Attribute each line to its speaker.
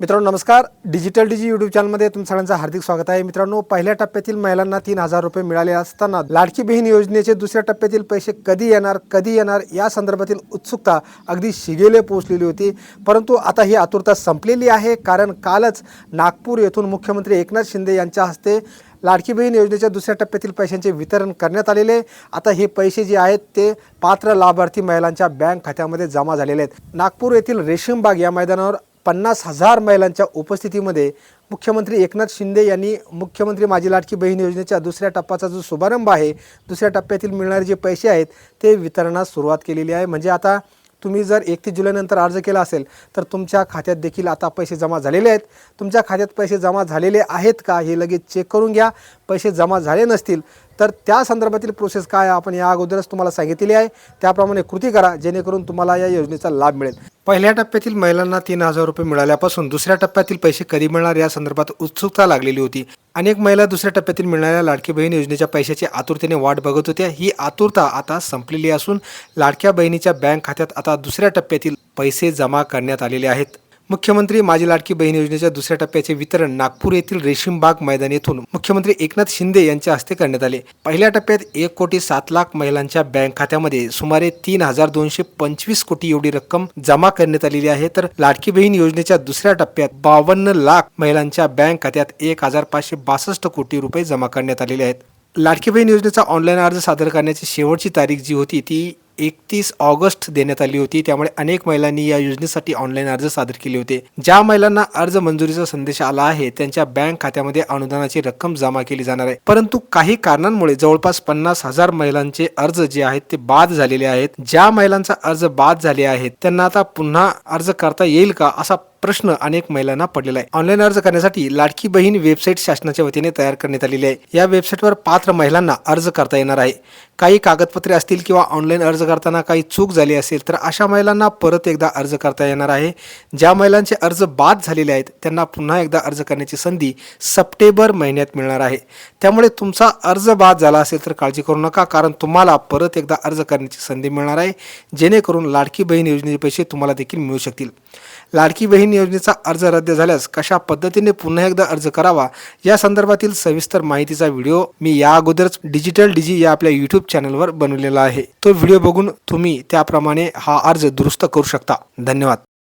Speaker 1: मित्रांनो नमस्कार. डिजिटल डिजी यूट्यूब चॅनलमध्ये तुम सगळ्यांचं हार्दिक स्वागत आहे. मित्रांनो पहिल्या टप्प्यातील महिलांना तीन हजार रुपये मिळाले असताना लाडकी बहीण योजनेचे दुसऱ्या टप्प्यातील पैसे कधी येणार कधी येणार या संदर्भातील उत्सुकता अगदी शिगेले पोहोचलेली होती. परंतु आता ही आतुरता संपलेली आहे कारण कालच नागपूर येथून मुख्यमंत्री एकनाथ शिंदे यांच्या हस्ते लाडकी बहीण योजनेच्या दुसऱ्या टप्प्यातील पैशांचे वितरण करण्यात आलेले आहे. आता हे पैसे जे आहेत ते पात्र लाभार्थी महिलांच्या बँक खात्यामध्ये जमा झालेले आहेत. नागपूर येथील रेशीमबाग या मैदानावर पन्नास हजार महिलांच्या उपस्थितीमध्ये मुख्यमंत्री एकनाथ शिंदे यांनी मुख्यमंत्री माझी लाडकी बहीण योजनेच्या दुसऱ्या टप्प्याचा जो शुभारंभ आहे दुसऱ्या टप्प्यातील मिळणारे जे पैसे आहेत ते वितरणास सुरुवात केलेली आहे. म्हणजे आता तुम्ही जर एकतीस जुलैनंतर अर्ज केला असेल तर तुमच्या खात्यात देखील आता पैसे जमा झालेले आहेत. तुमच्या खात्यात पैसे जमा झालेले आहेत का हे लगेच चेक करून घ्या. पैसे जमा झाले नसतील तर त्या संदर्भातील प्रोसेस काय आहे? आपण या अगोदरच तुम्हाला सांगितलेली आहे. त्याप्रमाणे कृती करा जेणेकरून तुम्हाला या योजनेचा लाभ मिळेल. पहिल्या टप्प्यातील महिलांना तीन हजार रुपये मिळाल्यापासून दुसऱ्या टप्प्यातील पैसे कधी मिळणार या संदर्भात उत्सुकता लागलेली होती. अनेक महिला दुसऱ्या टप्प्यातील मिळणाऱ्या लाडकी बहीण योजनेच्या पैशाची आतुरतेने वाट बघत होत्या. ही आतुरता आता संपलेली असून लाडक्या बहिणीच्या बँक खात्यात आता दुसऱ्या टप्प्यातील पैसे जमा करण्यात आलेले आहेत. मुख्यमंत्री माझी लाडकी बहीण योजनेच्या दुसऱ्या टप्प्याचे वितरण नागपूर येथील रेशीमबाग मैदान येथून मुख्यमंत्री एकनाथ शिंदे यांच्या हस्ते करण्यात आले. पहिल्या टप्प्यात एक कोटी सात लाख महिलांच्या बँक खात्यामध्ये सुमारे तीन हजार दोनशे पंचवीस कोटी एवढी रक्कम जमा करण्यात आलेली आहे. तर लाडकी बहीण योजनेच्या दुसऱ्या टप्प्यात बावन्न लाख महिलांच्या बँक खात्यात एक हजार पाचशे बासष्ट कोटी रुपये जमा करण्यात आलेले आहेत. लाडकी बहीण योजनेचा ऑनलाईन अर्ज सादर करण्याची शेवटची तारीख जी होती ती एकतीस ऑगस्ट देण्यात आली होती. त्यामुळे अनेक महिलांनी या योजनेसाठी ऑनलाईन अर्ज सादर केले होते. ज्या महिलांना अर्ज मंजुरीचा संदेश आला आहे त्यांच्या बँक खात्यामध्ये अनुदानाची रक्कम जमा केली जाणार आहे. परंतु काही कारणांमुळे जवळपास पन्नास हजार महिलांचे अर्ज जे आहेत ते बाद झालेले आहेत. ज्या महिलांचा अर्ज बाद झाले आहेत त्यांना आता पुन्हा अर्ज करता येईल का असा प्रश्न अनेक महिलांना पडलेला आहे. ऑनलाईन अर्ज करण्यासाठी लाडकी बहीण वेबसाईट शासनाच्या वतीने तयार करण्यात आलेली आहे. या वेबसाईटवर पात्र महिलांना अर्ज करता येणार आहे. काही कागदपत्रे असतील किंवा ऑनलाईन अर्ज करताना काही चूक झाली असेल तर अशा महिलांना परत एकदा अर्ज करता येणार आहे. ज्या महिलांचे अर्ज बाद झालेले आहेत त्यांना पुन्हा एकदा अर्ज करण्याची संधी सप्टेंबर महिन्यात मिळणार आहे. त्यामुळे तुमचा अर्ज बाद झाला असेल तर काळजी करू नका कारण तुम्हाला परत एकदा अर्ज करण्याची संधी मिळणार आहे. जेणेकरून लाडकी बहीण योजनेचे पैसे तुम्हाला देखील मिळू शकतील. लाडकी बहीण योजनेचा अर्ज रद्द झाल्यास कशा पद्धतीने पुन्हा एकदा अर्ज करावा या संदर्भातील सविस्तर माहितीचा व्हिडिओ मी या अगोदरच डिजिटल डिजी या आपल्या यूट्यूब चॅनलवर बनवलेला आहे. तो व्हिडिओ बघून तुम्ही त्याप्रमाणे हा अर्ज दुरुस्त करू शकता. धन्यवाद.